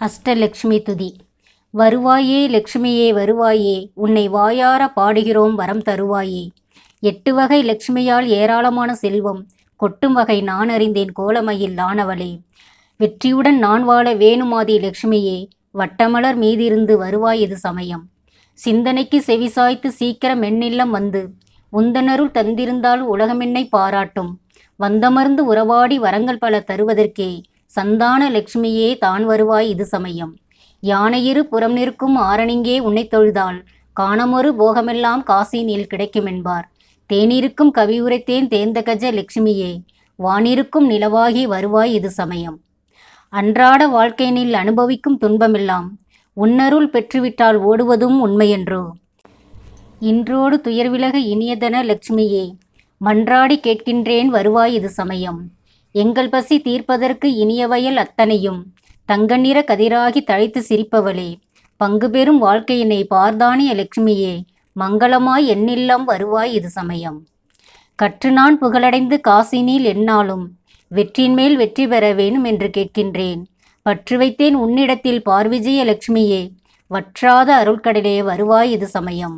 அஷ்டலக்ஷ்மி துதி. வருவாயே லக்ஷ்மியே வருவாயே உன்னை வாயார பாடுகிறோம் வரம் தருவாயே. எட்டு வகை லக்ஷ்மியால் ஏராளமான செல்வம் கொட்டும் வகை நான் அறிந்தேன் கோலமையில் ஆனவளே. வெற்றியுடன் நான் வாழ வேணுமாதி லக்ஷ்மியே வட்டமலர் மீதிருந்து வருவாய் இது சமயம்? சிந்தனைக்கு செவிசாய்த்து சீக்கிரம் எண்ணில்லம் வந்து உந்தனருள் தந்திருந்தால் உலகமென்னை பாராட்டும். வந்தமர்ந்து உறவாடி வரங்கள் பல தருவதற்கே சந்தான லக்ஷ்மியே தான் வருவாய் இது சமயம். யானையிரு புறம் நிற்கும் ஆரணிங்கே உன்னை தொழுதாள். காணமொரு போகமெல்லாம் காசினில் கிடைக்குமென்பார். தேனிருக்கும் கவி உரைத்தேன் தேர்ந்த கஜ லக்ஷ்மியே. வானிருக்கும் நிலவாகி வருவாய் இது சமயம். அன்றாட வாழ்க்கையினில் அனுபவிக்கும் துன்பமெல்லாம் உன்னருள் பெற்றுவிட்டால் ஓடுவதும் உண்மையன்றோ? இன்றோடு துயர்விலக இனியதன லக்ஷ்மியே மன்றாடி கேட்கின்றேன் வருவாய் இது சமயம். எங்கள் பசி தீர்ப்பதற்கு இனியவயல் அத்தனையும். தங்க நிற கதிராகி தழைத்து சிரிப்பவளே பங்கு பெறும் வாழ்க்கையினை பார்தானிய லக்ஷ்மியே மங்களமாய் என்னில்லம் வருவாய் இது சமயம். கற்று நான் புகழடைந்து காசினில் என்னாலும் வெற்றின் மேல் வெற்றி பெற வேணும் என்று கேட்கின்றேன். பற்று வைத்தேன் உன்னிடத்தில் பார்விஜய லட்சுமியே வற்றாத அருள்கடலே வருவாய் இது சமயம்.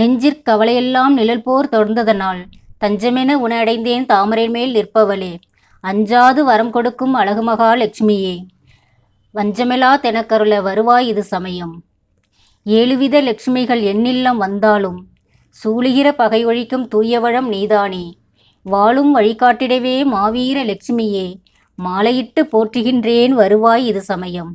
நெஞ்சிற் கவலையெல்லாம் நிழல் போர் தொடர்ந்ததனால் தஞ்சமென உனடைந்தேன் தாமரை மேல் நிற்பவளே. அஞ்சாது வரம் கொடுக்கும் அழகு மகா லட்சுமியே. வஞ்சமெலா தெனக்கருள வருவாய் இது சமயம். ஏழுவித லட்சுமிகள் எண்ணில்லம் வந்தாலும் சூழுகிற பகை ஒழிக்கும் தூயவழம் நீதானே. வாழும் வழிகாட்டிடவே மாவீர லட்சுமியே மாலையிட்டு போற்றுகின்றேன் வருவாய் இது சமயம்.